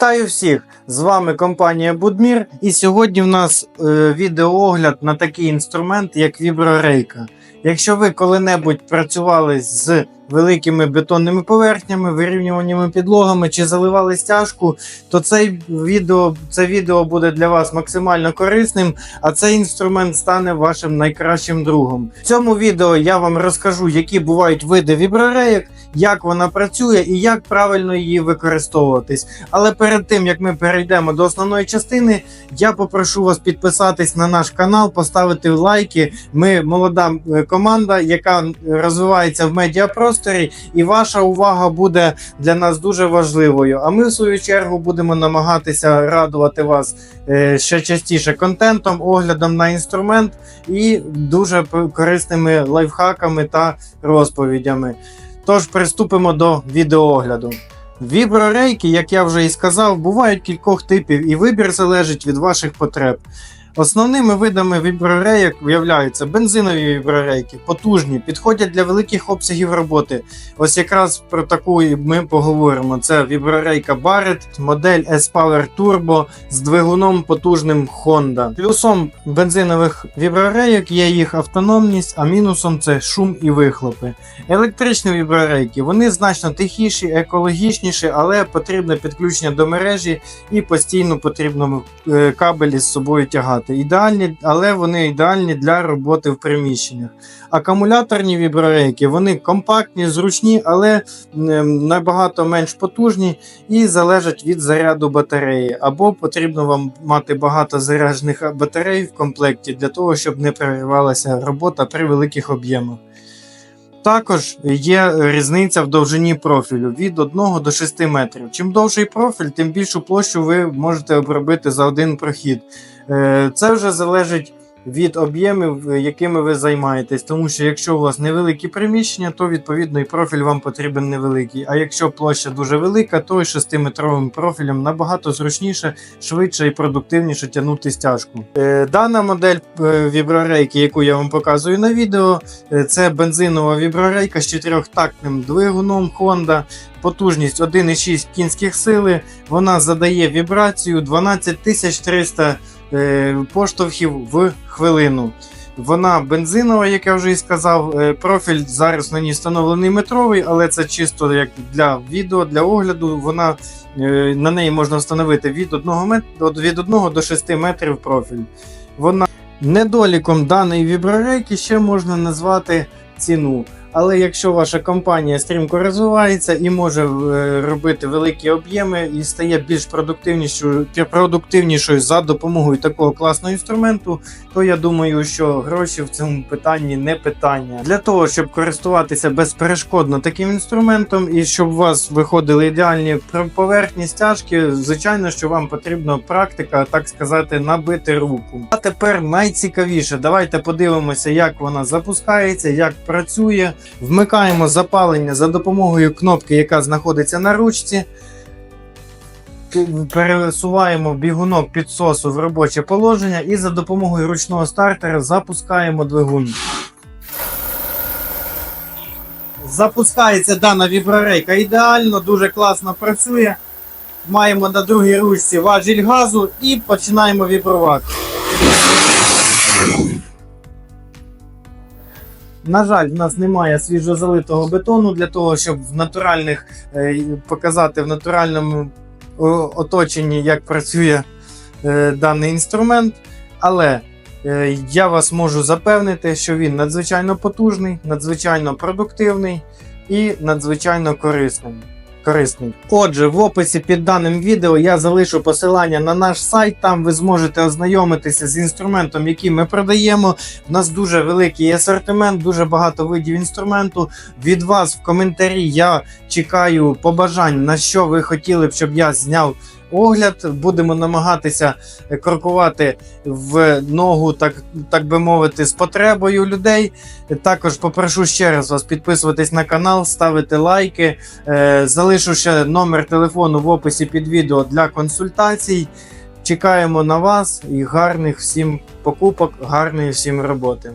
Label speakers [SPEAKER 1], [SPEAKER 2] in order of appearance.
[SPEAKER 1] Вітаю всіх! З вами компанія Будмір. І сьогодні в нас е, відеоогляд на такий інструмент, як віброрейка. Якщо ви коли-небудь працювали з великими бетонними поверхнями, вирівнюваннями підлогами чи заливали стяжку, то цей відео, це відео буде для вас максимально корисним, а цей інструмент стане вашим найкращим другом. В цьому відео я вам розкажу, які бувають види віброрейок, як вона працює і як правильно її використовуватись. Але перед тим як ми перейдемо до основної частини, я попрошу вас підписатись на наш канал, поставити лайки. Ми молода е, команда, яка розвивається в медіапросторі, і ваша увага буде для нас дуже важливою. А ми, в свою чергу, будемо намагатися радувати вас е, ще частіше контентом, оглядом на інструмент і дуже корисними лайфхаками та розповідями. Тож приступимо до відеоогляду. Віброрейки, як я вже і сказав, бувають кількох типів, і вибір залежить від ваших потреб. Основними видами віброрейок виявляються бензинові віброрейки, потужні, підходять для великих обсягів роботи. Ось якраз про таку ми поговоримо. Це віброрейка Barrett, модель S-Power Turbo з двигуном потужним Honda. Плюсом бензинових віброрейок є їх автономність, а мінусом це шум і вихлопи. Електричні віброрейки вони значно тихіші, екологічніші, але потрібне підключення до мережі і постійно потрібно е, кабель із собою тягати. Ідеальні, але вони ідеальні для роботи в приміщеннях. Акумуляторні віброрейки вони компактні, зручні, але набагато менш потужні і залежать від заряду батареї. Або потрібно вам мати багато заряджених батарей в комплекті для того, щоб не переривалася робота при великих об'ємах. Також є різниця в довжині профілю від 1 до 6 метрів. Чим довший профіль, тим більшу площу ви можете обробити за один прохід. Е, Це вже залежить від об'ємів, е, якими ви займаєтесь. Тому що якщо у вас невеликі приміщення, то відповідно і профіль вам потрібен невеликий. А якщо площа дуже велика, то і 6-метровим профілем набагато зручніше, швидше і продуктивніше тягнути стяжку. Е, Дана модель е, віброрейки, яку я вам показую на відео, це бензинова віброрейка з чотирьохтактним двигуном Honda. Потужність 1,6 кінських сили. Вона задає вібрацію 12300 е, поштовхів в хвилину. Вона бензинова, як я вже і сказав. Е, Профіль зараз на ній встановлений метровий, але це чисто як для відео, для огляду. Вона е, на неї можна встановити від 1 мет... від 1 до 6 метрів профіль. Вона недоліком даної віброрейки ще можна назвати ціну. Але якщо ваша компанія стрімко розвивається і може е, робити великі об'єми і стає більш продуктивнішою, продуктивнішою за допомогою такого класного інструменту, то я думаю, що гроші в цьому питанні не питання. Для того, щоб користуватися безперешкодно таким інструментом і щоб у вас виходили ідеальні поверхні стяжки, звичайно, що вам потрібна практика, так сказати, набити руку. А тепер найцікавіше, давайте подивимося, як вона запускається, як працює. Вмикаємо запалення за допомогою кнопки, яка знаходиться на ручці. Пересуваємо бігунок підсосу в робоче положення і за допомогою ручного стартера запускаємо двигун. Запускається дана віброрейка ідеально, дуже класно працює. Маємо на другій ручці важіль газу і починаємо вібрувати. На жаль, в нас немає свіжозалитого бетону для того, щоб в натуральних е, показати в натуральному оточенні, як працює е, даний інструмент. Але е, я вас можу запевнити, що він надзвичайно потужний, надзвичайно продуктивний і надзвичайно корисний. Корисний. Отже, в описі під даним відео я залишу посилання на наш сайт. Там ви зможете ознайомитися з інструментом, який ми продаємо. У нас дуже великий асортимент, дуже багато видів інструменту. Від вас в коментарі я чекаю побажань, на що ви хотіли б, щоб я зняв огляд. Будемо намагатися е, крокувати в ногу, так, так би мовити, з потребою людей. Також попрошу ще раз вас підписуватись на канал, ставити лайки. Е, Залишу ще номер телефону в описі під відео для консультацій. Чекаємо на вас і гарних всім покупок, гарної всім роботи.